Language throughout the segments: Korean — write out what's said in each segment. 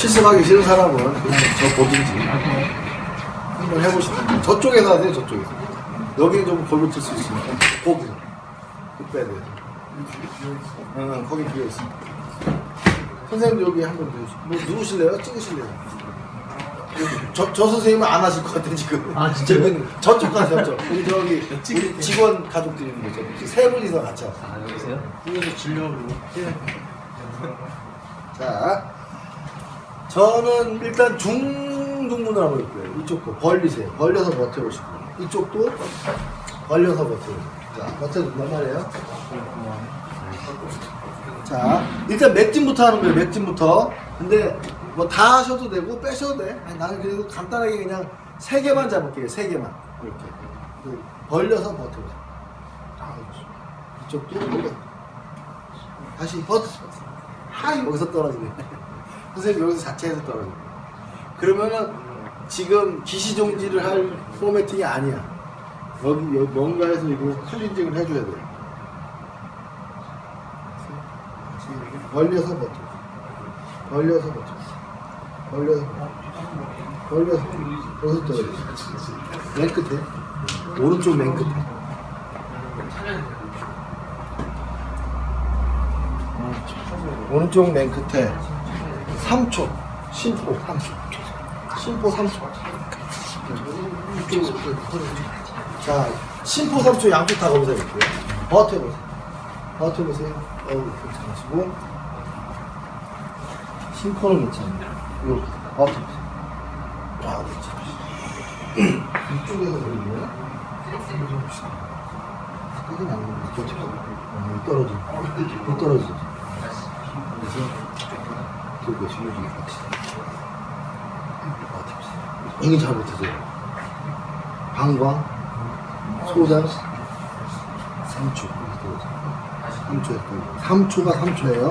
실습하기 싫은 사람은 그냥 저 보든지. 한번 해보시면 저쪽에서 하세요 저쪽에서. 여기는 좀 골고 칠수 있으니까. 거기서 그 빼야 돼요. 응 거기 비어있어 선생님 여기 한번 누르시- 뭐 누르실래요? 찍으실래요? 저, 저 선생님은 안 하실 것 같아 지금. 아, 진짜요? 저기 저쪽 가세요 저쪽. 우리 저기 우리 직원 가족들이 있는 거죠 세 분이서 같이 하세요. 아 여기서요? 여기서 진료로 자, 저는 일단 중등문을 한번 볼게요. 이쪽도 벌리세요. 벌려서 버텨보시고. 이쪽도 벌려서 버텨보세요. 자, 버텨준단 말이에요. 자, 일단 맥진부터 하는 거예요. 맥진부터. 근데 뭐 다 하셔도 되고 빼셔도 돼. 아니, 나는 그래도 간단하게 그냥 세 개만 잡을게요. 세 개만. 이렇게. 그 벌려서 버텨보세요. 다 해주시고. 이쪽도 이렇게. 다시 버텨. 하 여기서 떨어지네. 선생님 여기서 자체에서 떨어지네. 그러면은 지금 기시종지를 할 포매팅이 아니야. 여기, 여기 뭔가에서 이거 클린징을 해줘야 돼. 벌려서 버텨. 벌려서 버텨. 벌려서 벌려서 여기서 떨어져. 맨 끝에. 오른쪽 맨 끝에. 오른쪽 맨 끝에 3초 심포 3초 심포 3초 자 심포 3초 양쪽 다 검사해 볼게요. 버텨보세요. 버텨보세요. 어우 괜찮으시고. 심포는 이렇게 버텨보세요. 아 괜찮으시고 이쪽에서 안 걸리고 버텨보세요 어, 떨어지고 또 떨어지죠 그래서 그것이 여기 같이 이게 잘못해서요. 방광 소장 3초 3초 3초가 3초예요.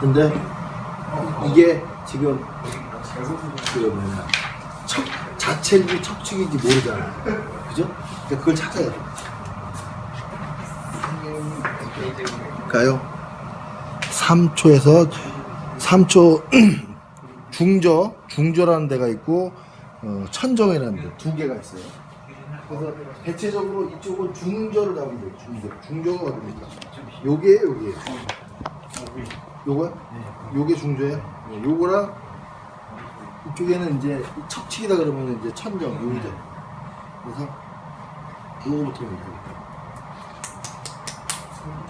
근데 이게 지금 그 뭐냐 척 자체인지 척축인지 모르잖아요. 그죠? 그러니까 그걸 찾아야 돼요 가요. 3초에서 3초 중저, 중저라는 데가 있고 어, 천정이라는 데 두 개가 있어요. 그래서 대체적으로 이쪽은 중저를 잡으면 돼요. 중저. 중저가 어딥니까? 요게 요게. 요거요? 요게 중저예요? 네, 요거랑 이쪽에는 이제 척치기다 그러면 이제 천정, 요죠. 그래서 요거부터 이렇게.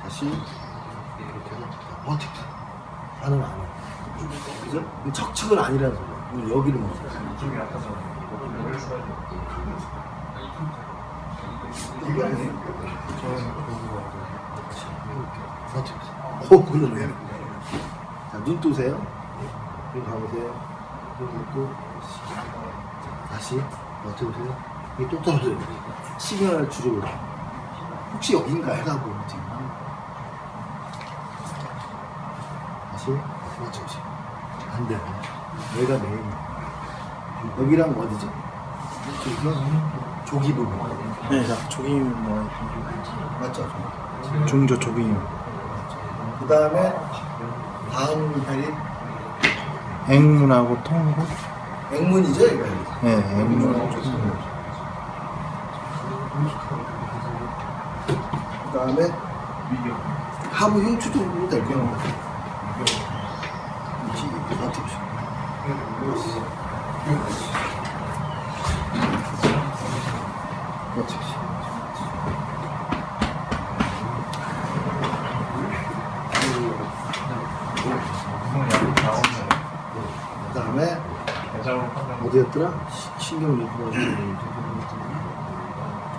다시 이렇게 해서 어떻게 반응 안 해. 그죠? 이거 척측은 아니라는 소리야. 이거 여기를 못 아니에요? 어떻게 어, 그러네. 자, 눈 뜨세요. 여기 가보세요. 여기 있고. 다시. 어떻게 보세요? 이게 또 떨어져요. 시그널 줄여보세요. 혹시 여긴가 해가고 지금. 다시 맞춰보세요. 안 돼. 얘가 메인. 여기랑 어디죠? 저기가 조기 부분. 네, 자, 조기 뭐 맞죠? 중저 조기 그 다음에 다음 혈이 앵문하고 통구. 앵문이죠, 이거. 네, 통구. 그 다음에 하부 흉추 정도 될 거예요. 이렇게 어떻게 어떻게 그 다음에 어디였더라? 시- 신경 리프가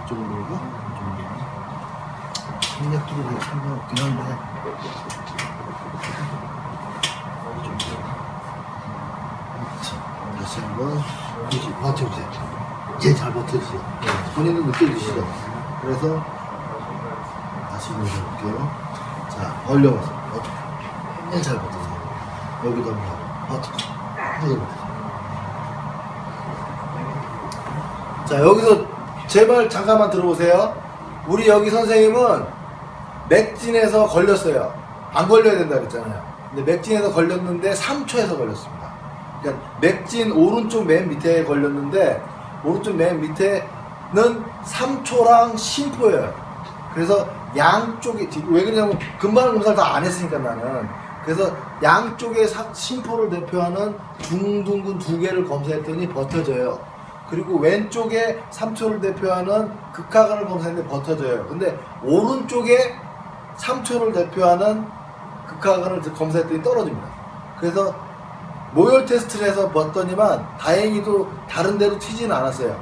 저쪽으로 놀고 생략기도 되게 상관없긴 한데. 자, 다시 한번 다시 버텨주세요. 이제 잘 버텨주세요. 본인도 느껴주시죠? 그래서 다시 보여볼게요. 자 벌려보세요 어떻게 굉장히 잘 버텨주세요. 여기도 한번 버텨주세요 자 여기서 제발 잠깐만 들어보세요. 우리 여기 선생님은 맥진에서 걸렸어요. 안 걸려야 된다 그랬잖아요. 근데 맥진에서 걸렸는데 3초에서 걸렸습니다. 그러니까 맥진 오른쪽 맨 밑에 걸렸는데 오른쪽 맨 밑에는 3초랑 심포예요. 그래서 양쪽에 뒤- 왜 그러냐면 금방 검사를 다 안 했으니까 나는 그래서 양쪽에 사- 심포를 대표하는 중둔근 두 개를 검사했더니 버텨져요. 그리고 왼쪽에 3초를 대표하는 극하근을 검사했는데 버텨져요. 근데 오른쪽에 3초를 대표하는 극하근을 검사했더니 떨어집니다. 그래서 모열 테스트를 해서 봤더니만 다행히도 다른 데로 튀지는 않았어요.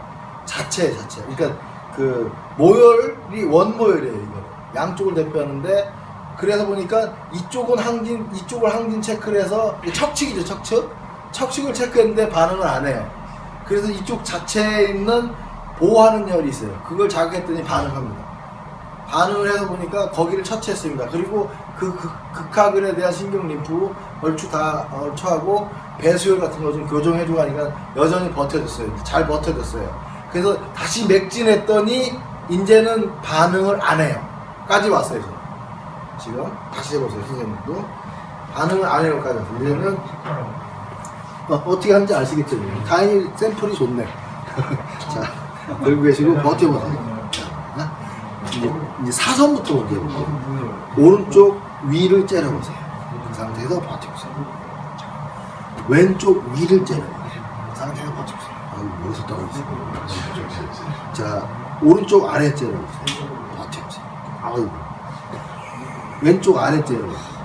자체 자체. 그러니까 그 모열이 원모열이에요. 이거 양쪽을 대표하는데 그래서 보니까 이쪽은 항진 이쪽을 항진 체크를 해서 척측이죠 척측. 척측을 체크했는데 반응을 안 해요. 그래서 이쪽 자체에 있는 보호하는 열이 있어요. 그걸 자극했더니 반응합니다. 반응을 해서 보니까 거기를 처치했습니다. 그리고 그 극- 극하근에 대한 신경 림프 얼추 다 얼추하고 배수열 같은 거 좀 교정해주고 하니까 여전히 버텨줬어요. 잘 버텨줬어요. 그래서 다시 맥진했더니 이제는 반응을 안 해요. 까지 왔어요. 지금, 지금 다시 해보세요 선생님도 반응을 안 해요까지 왔어요. 이제는 어, 어떻게 하는지 아시겠죠? 다행히 샘플이 좋네. 자, 들고 계시고 버텨보세요. 자, 이제, 이제 사선부터 해볼게요. 오른쪽 위를 째려보세요. 그 상태에서 버텨보세요. 자, 왼쪽 위를 째려보세요. 그 상태에서 버텨보세요. 머리서 떨어지세요. 자, 오른쪽 아래 째려보세요. 버텨보세요. 아유, 왼쪽 아래 째려보세요.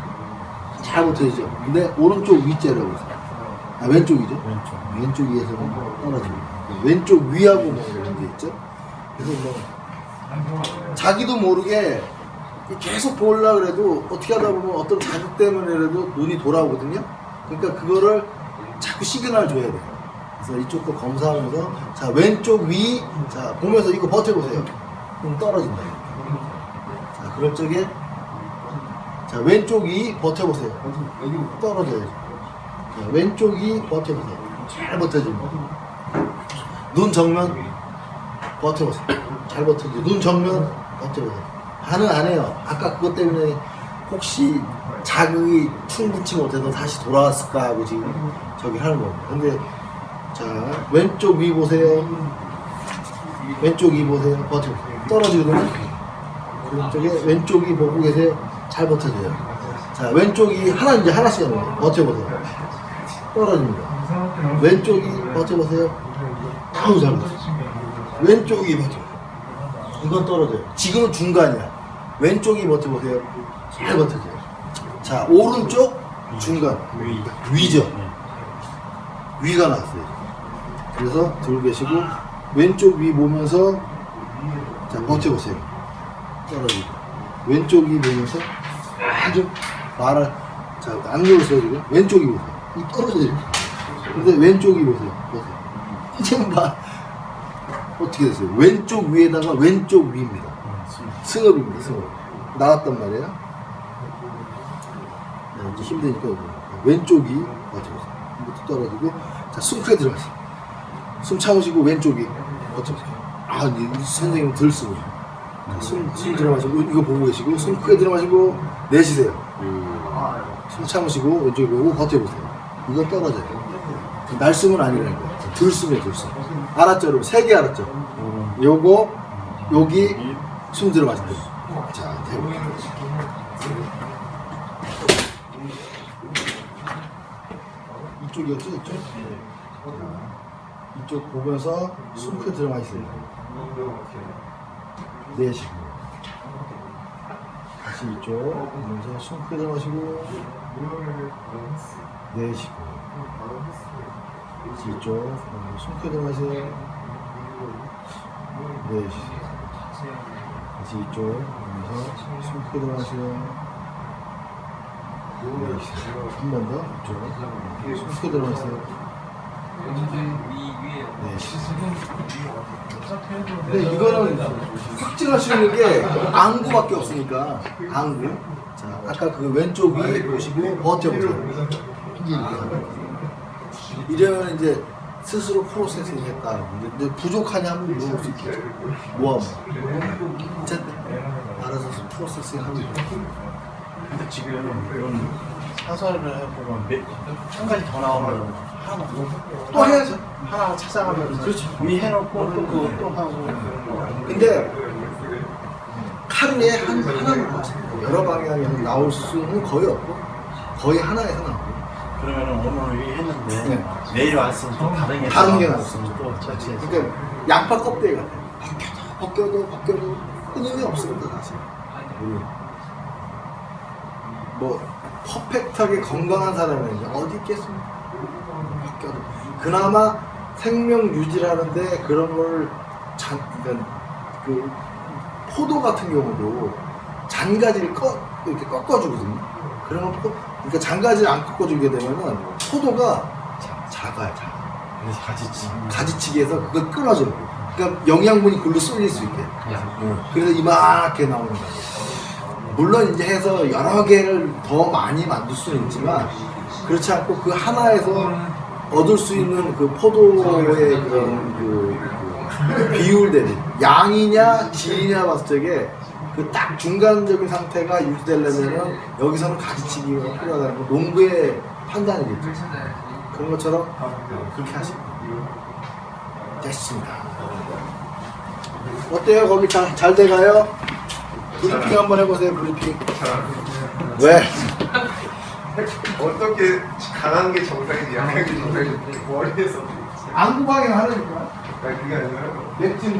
잘 버텨지죠? 근데 오른쪽 위 째려보세요. 아, 왼쪽이죠? 왼쪽. 왼쪽 위에서는 떨어집니다. 왼쪽 위하고 뭐 이런 게 있죠? 그래서 뭐 자기도 모르게 계속 보려고 그래도 어떻게 하다 보면 어떤 자극 때문에라도 눈이 돌아오거든요. 그러니까 그거를 자꾸 시그널 줘야 돼요. 그래서 이쪽도 검사하면서 자 왼쪽 위, 자 보면서 이거 버텨보세요. 그럼 떨어진다. 자 그럴 적에 자 왼쪽 위 버텨보세요. 떨어져요. 자, 왼쪽이 버텨보세요. 잘 버텨집니다. 눈 정면 버텨보세요. 잘 버텨지죠. 눈 정면 버텨보세요. 반응 안 해요. 아까 그것 때문에 혹시 자극이 충분치 못해서 다시 돌아왔을까 하고 지금 저기 하는 겁니다. 근데 자 왼쪽 위 보세요. 왼쪽 위 보세요. 버텨보세요. 떨어지거든요. 그쪽에 왼쪽이 보고 계세요. 잘 버텨져요. 자 왼쪽이 하나 이제 하나씩. 버텨보세요. 떨어집니다. 왼쪽이 버텨보세요. 아우 잘 버텨. 왼쪽이 버텨. 이건 떨어져요. 지금은 중간이야. 왼쪽이 버텨보세요. 잘 버텨져요. 자 오른쪽 중간 위. 위죠. 네. 위가 나왔어요. 그래서 들고 계시고 왼쪽 위 보면서 자 버텨보세요. 떨어지고 왼쪽 위 보면서 아주 말을 자안 누르세요 지금 왼쪽이 보세요. 이 떨어져요. 근데 왼쪽이 보세요. 보세요. 이제는 봐 어떻게 됐어요? 왼쪽 위에다가 왼쪽 위입니다. 승업입니다. 승업 나왔단 말이에요. 네, 이제 힘드니까 이거. 왼쪽이 버텨보세요. 이것도 떨어지고 자 숨 크게 들어가세요. 숨 참으시고 왼쪽이 버텨보세요. 아 선생님 들 쓰고 자, 숨, 숨 들어마시고 이거 보고 계시고 숨 크게 들어마시고 내쉬세요. 숨 참으시고 왼쪽에 보고 버텨보세요. 이건 떨어져요. 날숨은 아니라는 거예요. 들숨이에요, 들숨. 알았죠, 여러분? 세 개 알았죠? 요거, 여기, 숨 들어마실 때. 자, 해볼게요. 이쪽이었죠, 이쪽? 자, 이쪽 보면서 숨 크게 들어마시세요. 내쉬고. 다시 이쪽 보면서 숨 크게 들어마시고, 내쉬고. 이쪽 보면서 숨 크게 들어마세요. 내쉬세요. 다시 이쪽 보면서 숨 크게 들어마세요. 내쉬세요. 한 번 더. 이쪽. 숨 크게 들어마세요. 근데 이거는 있는 게 안구밖에 없으니까 안구. 자, 아까 그 왼쪽 위 보시고 버텨보세요. 이러면 이제 스스로 프로세싱 했다. 근데 부족하냐 하면 물어볼 수 있겠죠. 뭐 하면. 어쨌든 알아서 프로세싱 하고. 근데 지금 이런 사설을 해보면 몇, 한 가지 더 나오면 하나 또 해야죠. 하나 찾아가면서 그렇죠. 위 해놓고 또 그거 또 하고 근데 하루에 한 하나만 나왔어요. 여러 방향에서 나올 수는 거의 없고 거의 하나에서 나오고 그러면은 오늘 위 했는데 네. 내일 왔으면 또 다른 게 다른 게. 나왔어. 또 처치해서 그러니까 양파 껍데기 같아요. 벗겨도 벗겨도 벗겨도 끊임이 없습니다 사실. 뭐 퍼펙트하게 건강한 사람은 어디 있겠습니까? 벗겨도 그나마 생명 유지라는데 그런 걸 잔, 그러니까 그 포도 같은 경우도 잔가지를 꺾 이렇게 꺾어주거든요. 그러면 포, 그러니까 잔가지를 안 꺾어주게 되면은 포도가 자- 작아요, 작아. 가지치 가지치기해서 그걸 끊어줘요. 그러니까 영양분이 글로 쏠릴 수 있게. 그래서 이만하게 나오는 거예요. 물론 이제 해서 여러 개를 더 많이 만들 수는 있지만 그렇지 않고 그 하나에서 얻을 수 있는 그 포도의 그런 그, 그 비율대로 양이냐 질이냐 봤을 적에 그 딱 중간적인 상태가 유지되려면은 여기서는 가지치기가 필요하다는 거 농부의 판단이겠죠. 그런 것처럼 그렇게 하시면 됐습니다. 어때요? 거기 잘, 잘 돼가요? 브리핑 한번 해보세요, 브리핑. 왜? 어떻게 강한 게 정상이지 약한 게 정상이지 머리에서. 안구 방향 하려니까. 아니 그게 아니라. 맵진